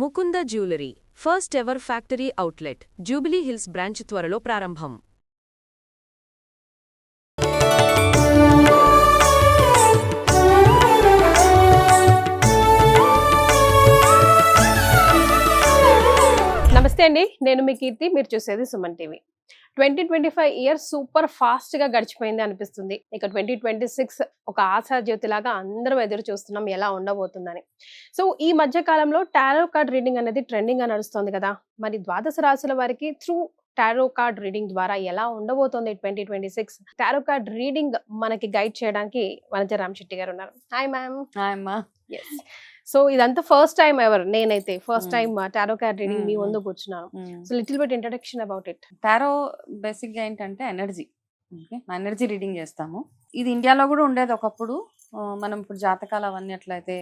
Mukunda jewellery first ever factory outlet Jubilee Hills branch త్వరలో ప్రారంభం. నమస్తే అండి నేను మీ కీర్తి మీరు చూసేది Suman TV. Twenty twenty five years super ఫాస్ట్గా గడిచిపోయింది అనిపిస్తుంది. ఇక ట్వంటీ ట్వంటీ సిక్స్ ఒక ఆశా జ్యోతిలాగా అందరం ఎదురు చూస్తున్నాం ఎలా ఉండబోతుందని. సో ఈ మధ్య కాలంలో టారో కార్డ్ రీడింగ్ అనేది ట్రెండింగ్గా నడుస్తుంది కదా. మరి ద్వాదశ రాశుల వారికి త్రూ టారో కార్డ్ రీడింగ్ ద్వారా ఎలా ఉండబోతుంది twenty twenty six? Tarot card reading మనకి గైడ్ చేయడానికి వనజ రామ్ శెట్టి గారు ఉన్నారు. Hi ma'am. అమ్మా. ఎస్ సో ఇదంతా ఫస్ట్ టైం ఎవర్ నేనైతే. First. Time tarot card reading మీ Mm, ముందు కూర్చున్నాను. So little bit introduction about it tarot బేసిక్గా ఏంటంటే ఎనర్జీ ఎనర్జీ రీడింగ్ చేస్తాము. ఇది ఇండియాలో కూడా ఉండేది ఒకప్పుడు. మనం ఇప్పుడు జాతకాలు అవన్నీ ఎట్లయితే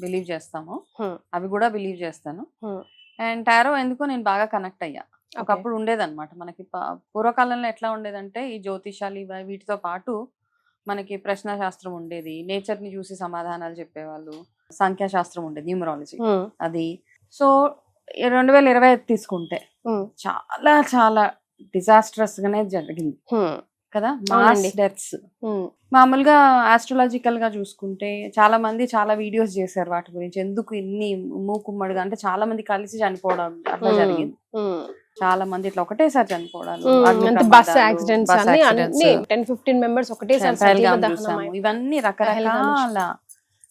బిలీవ్ చేస్తామో. Hmm. అవి కూడా బిలీవ్ చేస్తాను. Hmm. అండ్ టారో ఎందుకో నేను బాగా కనెక్ట్ అయ్యా. ఒకప్పుడు ఉండేదన్నమాట. మనకి పూర్వకాలంలో ఎట్లా ఉండేదంటే ఈ జ్యోతిషాలు ఇవి వీటితో పాటు మనకి ప్రశ్న శాస్త్రం ఉండేది. నేచర్ని చూసి సమాధానాలు చెప్పేవాళ్ళు. సంఖ్యాశాస్త్రం ఉండేది న్యూమరాలజీ. అది. సో రెండు వేల ఇరవై తీసుకుంటే చాలా చాలా డిజాస్ట్రస్ గానే జరిగింది. కదా? మాస్. డెత్స్ మామూలుగా ఆస్ట్రాలజికల్గా చూసుకుంటే చాలా మంది చాలా వీడియోస్ చేశారు వాటి గురించి. ఎందుకు ఇన్ని మూకుమ్మడిగా అంటే చాలా మంది కలిసి చనిపోవడం అట్లా జరిగింది. చాలా మంది ఇట్లా ఒకటేసారి చనిపోవడాలు బస్ యాక్సిడెంట్స్ ఇవన్నీ రకరకాల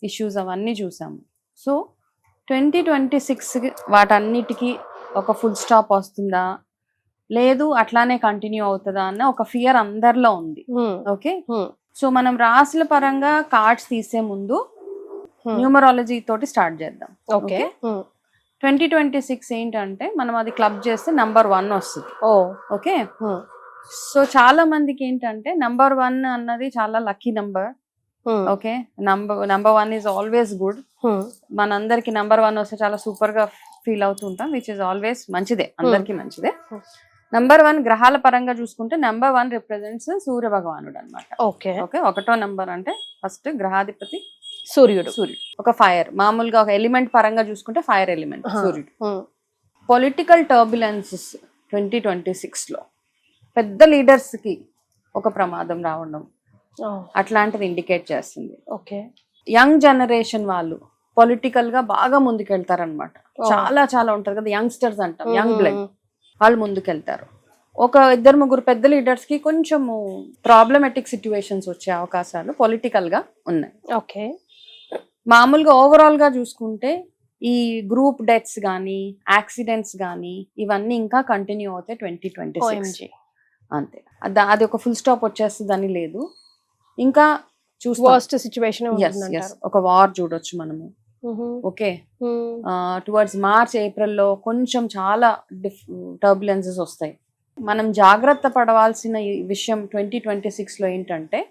ఇష్యూస్ అవన్నీ చూసాము సో ట్వంటీ ట్వంటీ సిక్స్ వాటన్నిటికీ ఒక ఫుల్ స్టాప్ వస్తుందా లేదు అట్లానే కంటిన్యూ అవుతుందా అన్న ఒక ఫియర్ అందరిలో ఉంది. ఓకే. సో మనం రాసుల పరంగా కార్డ్స్ తీసే ముందు. న్యూమరాలజీ తోటి స్టార్ట్ చేద్దాం ఓకే. ట్వంటీ ట్వంటీ సిక్స్ ఏంటంటే మనం అది క్లబ్ చేస్తే నంబర్ వన్ వస్తుంది ఓ ఓకే. సో చాలా మందికి ఏంటంటే నంబర్ వన్ అన్నది చాలా lucky number. Okay? Number number one is always good. మనందరికి నంబర్ వన్ వస్తే చాలా సూపర్గా ఫీల్ అవుతుంటాం విచ్ ఇస్ ఆల్వేస్ మంచిదే. అందరికి మంచిదే. నంబర్ వన్ గ్రహాల పరంగా చూసుకుంటే నంబర్ వన్ రిప్రజెంట్స్ సూర్య భగవానుడు అనమాట ఓకే. ఓకే? ఒకటో నంబర్ అంటే ఫస్ట్ గ్రహాధిపతి సూర్యుడు. సూర్యుడు. ఒక ఫైర్. మామూలుగా ఒక ఎలిమెంట్ పరంగా చూసుకుంటే ఫైర్ ఎలిమెంట్. సూర్యుడు. పొలిటికల్ టర్బులెన్సెస్ ట్వంటీ ట్వంటీ సిక్స్లో పెద్ద లీడర్స్కి ఒక ప్రమాదం రావడం. అట్లాంటిది ఇండికేట్ చేస్తుంది. ఓకే. యంగ్ జనరేషన్ వాళ్ళు పొలిటికల్గా బాగా ముందుకెళ్తారనమాట Oh. చాలా చాలా ఉంటారు కదా యంగ్స్టర్స్ అంటాం యంగ్ Hmm. బ్లడ్. వాళ్ళు ముందుకెళ్తారు. ఒక ఇద్దరు ముగ్గురు పెద్ద లీడర్స్కి కొంచెము ప్రాబ్లమెటిక్ సిచ్యువేషన్స్ వచ్చే అవకాశాలు పొలిటికల్గా ఉన్నాయి. ఓకే. మామూలుగా ఓవరాల్గా చూసుకుంటే ఈ గ్రూప్ డెత్స్ కానీ యాక్సిడెంట్స్ కానీ ఇవన్నీ ఇంకా కంటిన్యూ అవుతాయి ట్వంటీ ట్వంటీ. అంతే. అద- అది ఒక ఫుల్ స్టాప్ వచ్చేస్తుందని లేదు. ఇంకా చూస్తాం. సిచ్యువేషన్. ఒక వార్ చూడొచ్చు మనము. ఓకే. టువర్డ్స్ మార్చ్ ఏప్రిల్లో కొంచెం చాలా డిఫ్ టర్బులెన్సెస్ వస్తాయి. మనం జాగ్రత్త పడవలసిన ఈ విషయం ట్వంటీ ట్వంటీ సిక్స్లో ఏంటంటే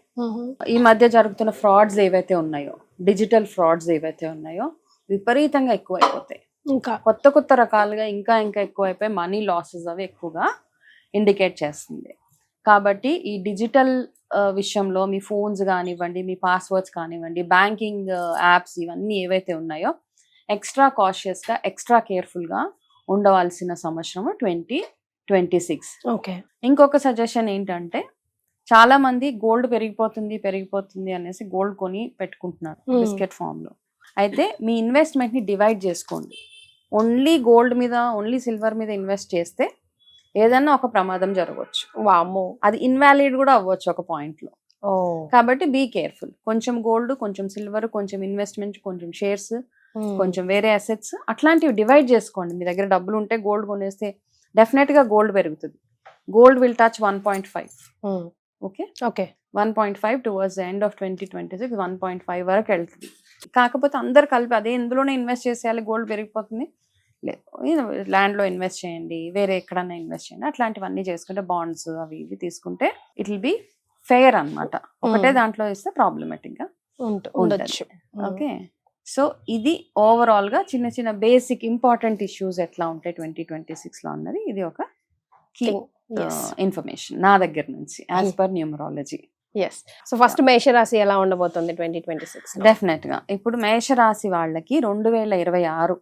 ఈ మధ్య జరుగుతున్న ఫ్రాడ్స్ ఏవైతే ఉన్నాయో డిజిటల్ ఫ్రాడ్స్ ఏవైతే ఉన్నాయో విపరీతంగా ఎక్కువైపోతాయి. ఇంకా. కొత్త కొత్త రకాలుగా ఇంకా ఇంకా ఎక్కువైపోయి మనీ లాసెస్ అవి ఎక్కువగా ఇండికేట్ చేస్తుంది. కాబట్టి ఈ డిజిటల్ విషయంలో మీ ఫోన్స్ కానివ్వండి మీ పాస్వర్డ్స్ కానివ్వండి బ్యాంకింగ్ యాప్స్ ఇవన్నీ ఏవైతే ఉన్నాయో ఎక్స్ట్రా కాషియస్గా ఎక్స్ట్రా కేర్ఫుల్గా ఉండవలసిన సంవత్సరం ట్వంటీ ట్వంటీ సిక్స్. ఓకే. ఇంకొక సజెషన్ ఏంటంటే చాలా మంది గోల్డ్ పెరిగిపోతుంది పెరిగిపోతుంది అనేసి గోల్డ్ కొని పెట్టుకుంటున్నారు. బిస్కెట్ ఫామ్లో అయితే మీ ఇన్వెస్ట్మెంట్ని డివైడ్ చేసుకోండి. ఓన్లీ గోల్డ్ మీద ఓన్లీ సిల్వర్ మీద ఇన్వెస్ట్ చేస్తే ఏదైనా ఒక ప్రమాదం జరగవచ్చు. వామ్మో! అది ఇన్వాలిడ్ కూడా అవ్వచ్చు ఒక పాయింట్లో. కాబట్టి బీ కేర్ఫుల్ కొంచెం గోల్డ్ కొంచెం సిల్వర్ కొంచెం ఇన్వెస్ట్మెంట్ కొంచెం షేర్స్ కొంచెం వేరే అసెట్స్ అట్లాంటివి డివైడ్ చేసుకోండి. మీ దగ్గర డబ్బులు ఉంటే గోల్డ్ కొనేస్తే డెఫినెట్గా గోల్డ్ పెరుగుతుంది. Gold will touch one point five okay okay one point five towards end of twenty twenty six one point five వరకు వెళ్తుంది. కాకపోతే అందరు కలిపి అదే ఇందులోనే ఇన్వెస్ట్ చేసేయాలి? గోల్డ్ పెరిగిపోతుంది. ల్యాండ్లో ఇన్వెస్ట్ చేయండి వేరే ఎక్కడన్నా ఇన్వెస్ట్ చేయండి అట్లాంటివన్నీ చేసుకుంటే బాండ్స్ అవి ఇవి తీసుకుంటే ఇట్ విల్ బి ఫెయిర్ అన్నమాట. ఒకటే దాంట్లో ఇస్తే ప్రాబ్లమేటిక్గా ఉండొచ్చు. ఓకే. సో ఇది ఓవరాల్గా చిన్న చిన్న బేసిక్ ఇంపార్టెంట్ ఇష్యూస్ ఎట్లా ఉంటాయి ట్వంటీ ట్వంటీ సిక్స్లో అన్నది ఇది ఒక కీ ఇన్ఫర్మేషన్ నా దగ్గర నుంచి as per numerology yes so first మేషరాశి ఎలా ఉండబోతుంది ట్వంటీ ట్వంటీ సిక్స్ డెఫినెట్గా. ఇప్పుడు మేషరాశి వాళ్ళకి రెండు వేల ఇరవై ఆరు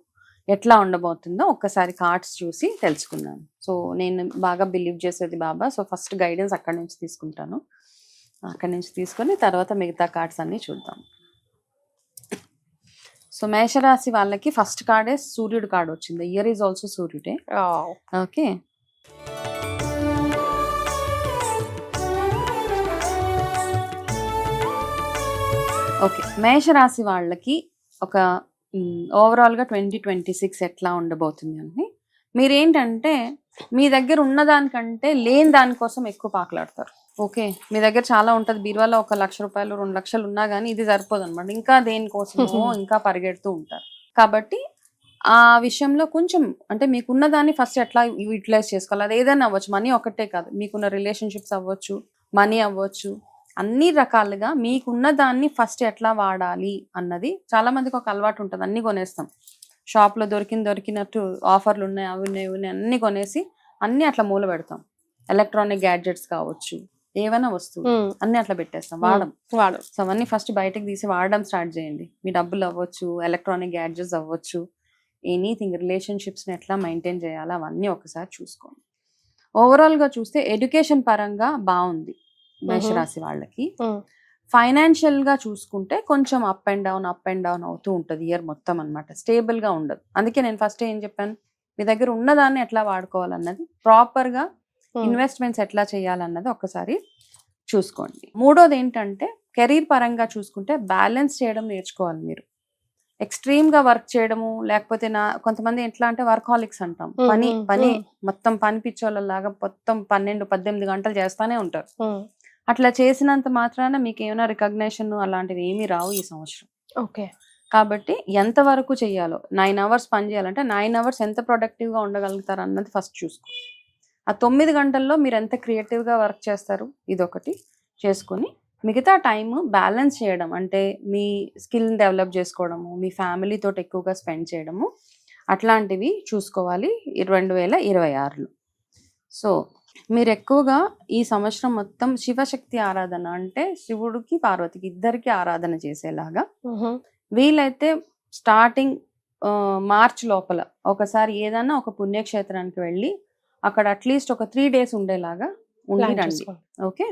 ఎట్లా ఉండబోతుందో ఒక్కసారి కార్డ్స్ చూసి తెలుసుకుందాం. సో నేను బాగా బిలీవ్ చేసేది బాబా. సో ఫస్ట్ గైడెన్స్ అక్కడి నుంచి తీసుకుంటాను. అక్కడి నుంచి తీసుకొని తర్వాత మిగతా కార్డ్స్ అన్ని చూద్దాం. సో మేషరాశి వాళ్ళకి ఫస్ట్ కార్డే సూర్యుడు కార్డ్ వచ్చింది. ఇయర్ ఈజ్ ఆల్సో సూర్యుడే. ఓకే. ఓకే. మేషరాశి వాళ్ళకి ఒక ఓవరాల్గా ట్వంటీ ట్వంటీ సిక్స్ ఎట్లా ఉండబోతుంది అని మీరేంటంటే మీ దగ్గర ఉన్నదానికంటే లేని దానికోసం ఎక్కువ పాకులాడతారు. ఓకే మీ దగ్గర చాలా ఉంటుంది. బీరువాలో ఒక లక్ష రూపాయలు రెండు లక్షలు ఉన్నా కానీ ఇది సరిపోదు అనమాట ఇంకా దేనికోసమో ఇంకా పరిగెడుతూ ఉంటారు. కాబట్టి ఆ విషయంలో కొంచెం అంటే మీకున్న దాన్ని ఫస్ట్ ఎట్లా యూటిలైజ్ చేసుకోవాలి? అది ఏదైనా అవ్వచ్చు. మనీ ఒకటే కాదు. మీకున్న రిలేషన్షిప్స్ అవ్వచ్చు మనీ అవ్వచ్చు అన్ని రకాలుగా మీకున్న దాన్ని ఫస్ట్ ఎట్లా వాడాలి అన్నది చాలా మందికి ఒక అలవాటు ఉంటుంది. అన్ని కొనేస్తాం. షాప్లో దొరికిన దొరికినట్టు ఆఫర్లు ఉన్నాయి అవి ఉన్నాయి ఉన్నాయి అన్ని కొనేసి అన్ని అట్లా మూల పెడతాం. ఎలక్ట్రానిక్ గ్యాడ్జెట్స్ కావచ్చు ఏవైనా వస్తువులు అన్ని అట్లా పెట్టేస్తాం వాడం. వాడు. సో అవన్నీ ఫస్ట్ బయటకు తీసి వాడడం స్టార్ట్ చేయండి. మీ డబ్బులు అవ్వచ్చు ఎలక్ట్రానిక్ గ్యాడ్జెట్స్ అవ్వచ్చు ఎనీథింగ్ రిలేషన్షిప్స్ని ఎట్లా మెయింటైన్ చేయాలో అవన్నీ ఒకసారి చూసుకోండి. ఓవరాల్గా చూస్తే ఎడ్యుకేషన్ పరంగా బాగుంది. మేషరాశి వాళ్ళకి. ఫైనాన్షియల్గా చూసుకుంటే కొంచెం up and down up and down అవుతూ ఉంటుంది ఇయర్ మొత్తం అనమాట స్టేబుల్గా ఉండదు. అందుకే నేను ఫస్ట్ ఏం చెప్పాను? మీ దగ్గర ఉన్నదాన్ని ఎట్లా వాడుకోవాలన్నది ప్రాపర్గా ఇన్వెస్ట్మెంట్స్ ఎట్లా చేయాలన్నది ఒక్కసారి చూసుకోండి. మూడోది ఏంటంటే కెరీర్ పరంగా చూసుకుంటే బ్యాలెన్స్ చేయడం నేర్చుకోవాలి మీరు. ఎక్స్ట్రీమ్గా వర్క్ చేయడము లేకపోతే నా కొంతమంది ఎట్లా అంటే వర్కాలిక్స్ అంటాం. పని పని. మొత్తం పని పిచ్చోళ్ళలాగా మొత్తం పన్నెండు పద్దెనిమిది గంటలు చేస్తానే ఉంటారు. అట్లా చేసినంత మాత్రాన మీకు ఏమైనా రికగ్నేషన్ అలాంటివి ఏమీ రావు ఈ సంవత్సరం. ఓకే. కాబట్టి ఎంత వరకు చేయాలో నైన్ అవర్స్ పని చేయాలంటే నైన్ అవర్స్ ఎంత productive గా ఉండగలుగుతారు అన్నది ఫస్ట్ చూసుకో. ఆ తొమ్మిది గంటల్లో మీరు ఎంత creative గా వర్క్ చేస్తారు ఇదొకటి చేసుకొని మిగతా టైం బ్యాలెన్స్ చేయడం అంటే మీ స్కిల్ డెవలప్ చేసుకోవడము మీ ఫ్యామిలీ తోటి ఎక్కువగా స్పెండ్ చేయడము అట్లాంటివి చూసుకోవాలి రెండు వేల ఇరవై ఆరులో. సో మీరు ఎక్కువగా ఈ సంవత్సరం మొత్తం శివశక్తి ఆరాధన అంటే శివుడికి పార్వతికి ఇద్దరికి ఆరాధన చేసేలాగా. వీలైతే స్టార్టింగ్ మార్చ్ లోపల ఒకసారి ఏదన్నా ఒక పుణ్యక్షేత్రానికి వెళ్ళి అక్కడ అట్లీస్ట్ ఒక త్రీ డేస్ ఉండేలాగా ఉండి రండి. ఓకే?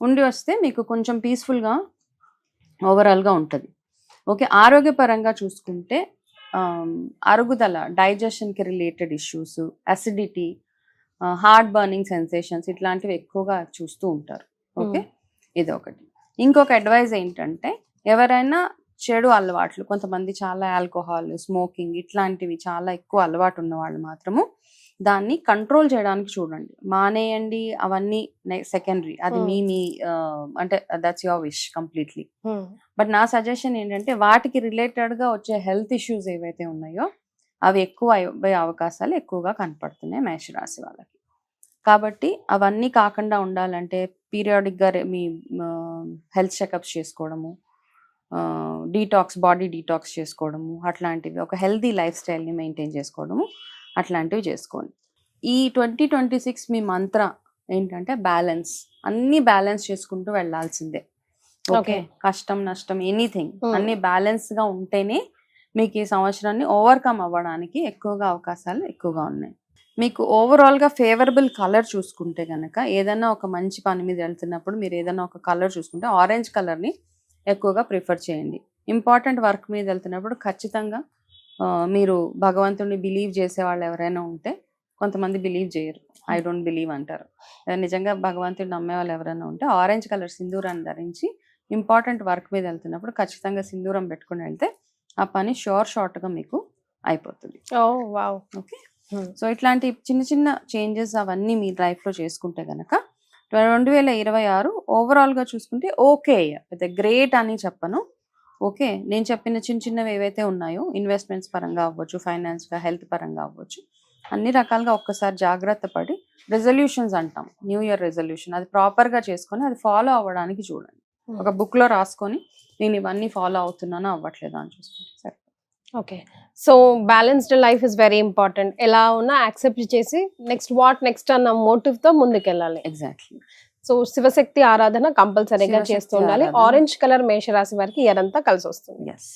ఉండి వస్తే మీకు కొంచెం పీస్ఫుల్గా ఓవరాల్గా ఉంటుంది. ఓకే? ఆరోగ్యపరంగా చూసుకుంటే అరుగుదల డైజెషన్కి related issues acidity heart burning sensations ఇట్లాంటివి ఎక్కువగా చూస్తూ ఉంటారు. ఓకే? ఇది ఒకటి ఇంకొక అడ్వైజ్ ఏంటంటే ఎవరైనా చెడు అలవాట్లు కొంతమంది చాలా ఆల్కహాల్ స్మోకింగ్ ఇట్లాంటివి చాలా ఎక్కువ అలవాటు ఉన్న వాళ్ళు మాత్రము దాన్ని కంట్రోల్ చేయడానికి చూడండి. మానేయండి అవన్నీ సెకండరీ. అది మీ మీ ఆ, అంటే that's your wish completely. But నా సజెషన్ ఏంటంటే వాటికి రిలేటెడ్గా వచ్చే హెల్త్ ఇష్యూస్ ఏవైతే ఉన్నాయో అవి ఎక్కువ అయ్యే అవకాశాలు ఎక్కువగా కనపడుతున్నాయి మేషరాశి వాళ్ళకి. కాబట్టి అవన్నీ కాకుండా ఉండాలంటే periodic గా రే- మీ హెల్త్ చెకప్స్ చేసుకోవడము డీటాక్స్ బాడీ డీటాక్స్ చేసుకోవడము అట్లాంటివి ఒక హెల్దీ లైఫ్ స్టైల్ని మెయింటైన్ చేసుకోవడము అట్లాంటివి చేసుకోండి. ఈ ట్వంటీ ట్వంటీ సిక్స్ మీ మంత్ర ఏంటంటే బ్యాలెన్స్. అన్ని బ్యాలెన్స్ చేసుకుంటూ వెళ్ళాల్సిందే. ఓకే. కష్టం నష్టం ఎనీథింగ్. అన్ని బ్యాలెన్స్గా ఉంటేనే మీకు ఈ సంవత్సరాన్ని ఓవర్కమ్ అవ్వడానికి ఎక్కువగా అవకాశాలు ఎక్కువగా ఉన్నాయి. మీకు ఓవరాల్గా ఫేవరబుల్ కలర్ చూసుకుంటే గనక ఏదైనా ఒక మంచి పని మీద వెళ్తున్నప్పుడు మీరు ఏదైనా ఒక కలర్ చూసుకుంటే ఆరెంజ్ కలర్ని ఎక్కువగా ప్రిఫర్ చేయండి. ఇంపార్టెంట్ వర్క్ మీద వెళ్తున్నప్పుడు ఖచ్చితంగా మీరు భగవంతుడిని బిలీవ్ చేసే వాళ్ళు ఎవరైనా ఉంటే కొంతమంది బిలీవ్ చేయరు. ఐ డోంట్ బిలీవ్ అంటారు. నిజంగా భగవంతుడు నమ్మే వాళ్ళు ఎవరైనా ఉంటే ఆరెంజ్ కలర్ సింధూరాన్ని ధరించి ఇంపార్టెంట్ వర్క్ మీద వెళ్తున్నప్పుడు ఖచ్చితంగా సింధూరం పెట్టుకుని వెళ్తే ఆ పని షోర్ షార్ట్గా మీకు అయిపోతుంది. Oh wow. ఓకే సో ఇట్లాంటి చిన్న చిన్న చేంజెస్ అవన్నీ మీ లైఫ్లో చేసుకుంటే గనక రెండు వేల ఇరవై ఆరు ఓవరాల్గా చూసుకుంటే ఓకే పెద్ద గ్రేట్ అని చెప్పను. ఓకే నేను చెప్పిన చిన్న చిన్నవి ఏవైతే ఉన్నాయో ఇన్వెస్ట్మెంట్స్ పరంగా అవ్వచ్చు ఫైనాన్స్గా హెల్త్ పరంగా అవ్వచ్చు అన్ని రకాలుగా ఒక్కసారి జాగ్రత్త పడి రెజల్యూషన్స్ అంటాం. న్యూ ఇయర్ రెజల్యూషన్ అది ప్రాపర్గా చేసుకొని అది ఫాలో అవ్వడానికి చూడండి. ఒక బుక్లో రాసుకొని నేను ఇవన్నీ ఫాలో అవుతున్నాను అవ్వట్లేదు అని చూసుకుంటే సరే. Okay. So balanced life is very important ఎలా ఉన్నా యాక్సెప్ట్ చేసి నెక్స్ట్ వాట్ నెక్స్ట్ అన్న మోటివ్తో ముందుకెళ్ళాలి. ఎగ్జాక్ట్లీ సో శివశక్తి ఆరాధన కంపల్సరీగా చేస్తూ ఉండాలి. ఆరెంజ్ కలర్ మేషరాశి వారికి ఇయర్ అంతా కలిసి వస్తుంది. ఎస్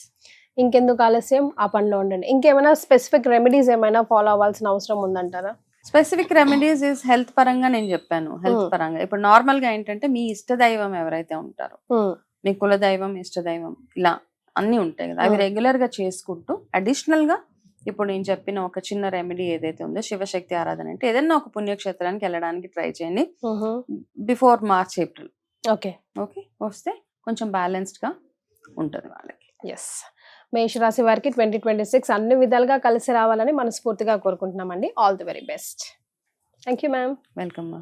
ఇంకెందుకు ఆలస్యం? ఆ పనిలో ఉండండి. ఇంకేమైనా స్పెసిఫిక్ రెమెడీస్ ఏమైనా ఫాలో అవ్వాల్సిన అవసరం ఉందంటారా? స్పెసిఫిక్ రెమెడీస్ ఇస్ హెల్త్ పరంగా నేను చెప్పాను. Health Hmm. పరంగా. ఇప్పుడు నార్మల్గా ఏంటంటే మీ ఇష్ట దైవం ఎవరైతే ఉంటారో ఉమ్, మీ కుల దైవం ఇష్ట దైవం ఇలా అన్ని ఉంటాయి కదా. అవి Hmm. రెగ్యులర్గా చేసుకుంటూ అడిషనల్గా ఇప్పుడు నేను చెప్పిన ఒక చిన్న రెమెడీ ఏదైతే ఉందో శివశక్తి ఆరాధన అంటే ఏదైనా ఒక పుణ్యక్షేత్రానికి వెళ్ళడానికి ట్రై చేయండి. Before March April. Okay. Okay? వస్తే కొంచెం బ్యాలెన్స్డ్గా ఉంటుంది వాళ్ళకి. ఎస్ మేషరాశి వారికి ట్వంటీ ట్వంటీ సిక్స్ అన్ని విధాలుగా కలిసి రావాలని మనస్ఫూర్తిగా కోరుకుంటున్నామండి. All the very best thank you ma'am welcome మా